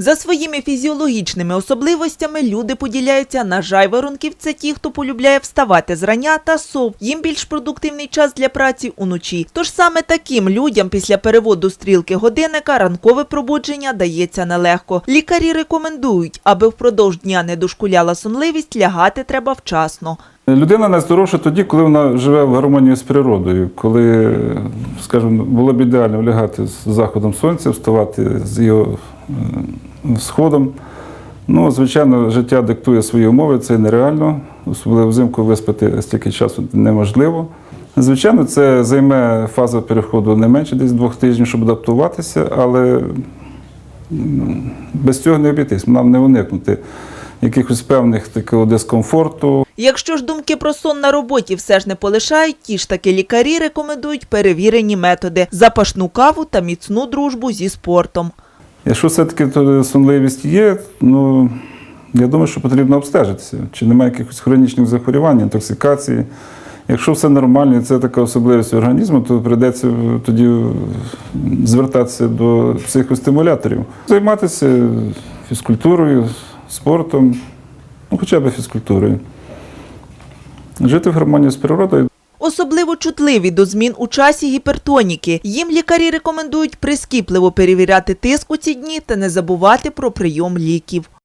За своїми фізіологічними особливостями люди поділяються на жайворонків – це ті, хто полюбляє вставати зрання, та сов. Їм більш продуктивний час для праці уночі. Тож саме таким людям після переводу стрілки годинника ранкове пробудження дається нелегко. Лікарі рекомендують, аби впродовж дня не дошкуляла сонливість, лягати треба вчасно. Людина найздоровша тоді, коли вона живе в гармонії з природою, коли, скажімо, було б ідеально лягати з заходом сонця, вставати з його е, сходом. Ну, звичайно, життя диктує свої умови, це нереально, особливо взимку виспати стільки часу неможливо. Звичайно, це займе фаза переходу не менше десь двох тижнів, щоб адаптуватися, але без цього не обійтись, нам не уникнути якихось певних такого дискомфорту. Якщо ж думки про сон на роботі все ж не полишають, ті ж таки лікарі рекомендують перевірені методи – запашну каву та міцну дружбу зі спортом. Якщо все-таки сонливість є, ну я думаю, що потрібно обстежитися, чи немає якихось хронічних захворювань, інтоксикації. Якщо все нормально, і це така особливість організму, то прийдеться тоді звертатися до психостимуляторів, займатися фізкультурою, спортом, ну хоча б фізкультурою. Жити в гармонії з природою. Особливо чутливі до змін у часі гіпертоніки. Їм лікарі рекомендують прискіпливо перевіряти тиск у ці дні та не забувати про прийом ліків.